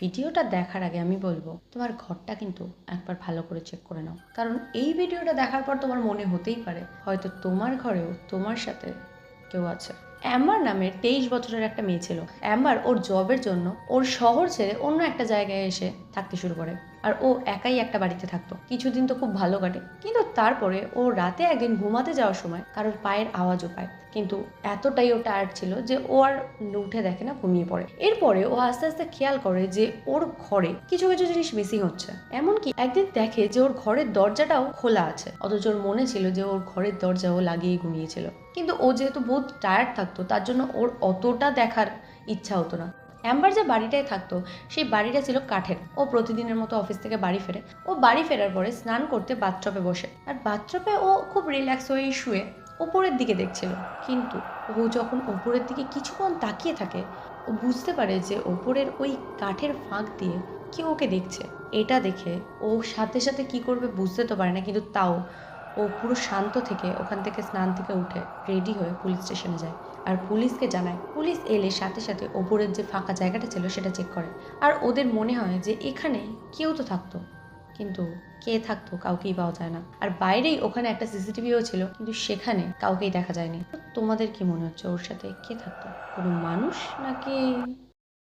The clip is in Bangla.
ভিডিওটা দেখার আগে আমি বলব, তোমার ঘরটা কিন্তু একবার ভালো করে চেক করে নাও। কারণ এই ভিডিওটা দেখার পর তোমার মনে হতেই পারে, হয়তো তোমার ঘরেও তোমার সাথে কেউ আছে। অ্যাম্বার নামের তেইশ বছরের একটা মেয়ে ছিল। অ্যাম্বার ওর জবের জন্য ওর শহর ছেড়ে অন্য একটা জায়গায় এসে থাকতে শুরু করে। আর ও একাই একটা বাড়িতে থাকতো। কিছুদিন তো খুব ভালো কাটে। কিন্তু তারপরে ও রাতে একদিন ঘুমাতে যাওয়ার সময় কারোর পায়ের আওয়াজও পায়। কিন্তু এতটাই ও টায়ার্ড ছিল যে ও আর উঠে দেখে না, ঘুমিয়ে পড়ে। এরপরে ও আস্তে আস্তে খেয়াল করে যে ওর ঘরে কিছু কিছু জিনিস মিসিং হচ্ছে। এমনকি একদিন দেখে যে ওর ঘরের দরজাটাও খোলা আছে। অথচ ওর মনে ছিল যে ওর ঘরের দরজা ও লাগিয়ে ঘুমিয়েছিল। কিন্তু ও যেহেতু বহুত টায়ার্ড থাকতো, তার জন্য ওর অতটা দেখার ইচ্ছা হতো না। অ্যাম্বার যে বাড়িটায় থাকতো, সেই বাড়িটা ছিল কাঠের। ও প্রতিদিনের মতো অফিস থেকে বাড়ি ফেরে। ও বাড়ি ফেরার পরে স্নান করতে বাথটপে বসে। আর বাথটপে ও খুব রিল্যাক্স হয়ে শুয়ে ওপরের দিকে দেখছিল। কিন্তু ও যখন ওপরের দিকে কিছুক্ষণ তাকিয়ে থাকে, ও বুঝতে পারে যে ওপরের ওই কাঠের ফাঁক দিয়ে কেউ ওকে দেখছে। এটা দেখে ও সাথে সাথে কি করবে বুঝতে তো পারে না, কিন্তু তাও ও পুরো শান্ত থেকে ওখান থেকে স্নান থেকে উঠে রেডি হয়ে পুলিশ স্টেশনে যায়। আর পুলিশকে জানায়, পুলিশ এলে সাথে সাথে ওপরের যে ফাঁকা জায়গাটা ছিল সেটা চেক করে। আর ওদের মনে হয় যে এখানে কেউ তো থাকতো। কিন্তু কে থাকতো কাউকেই পাওয়া যায় না। আর বাইরেই ওখানে একটা সিসিটিভিও ছিল, কিন্তু সেখানে কাউকেই দেখা যায়নি। তোমাদের কি মনে হচ্ছে ওর সাথে কে থাকতো? কোনো মানুষ নাকি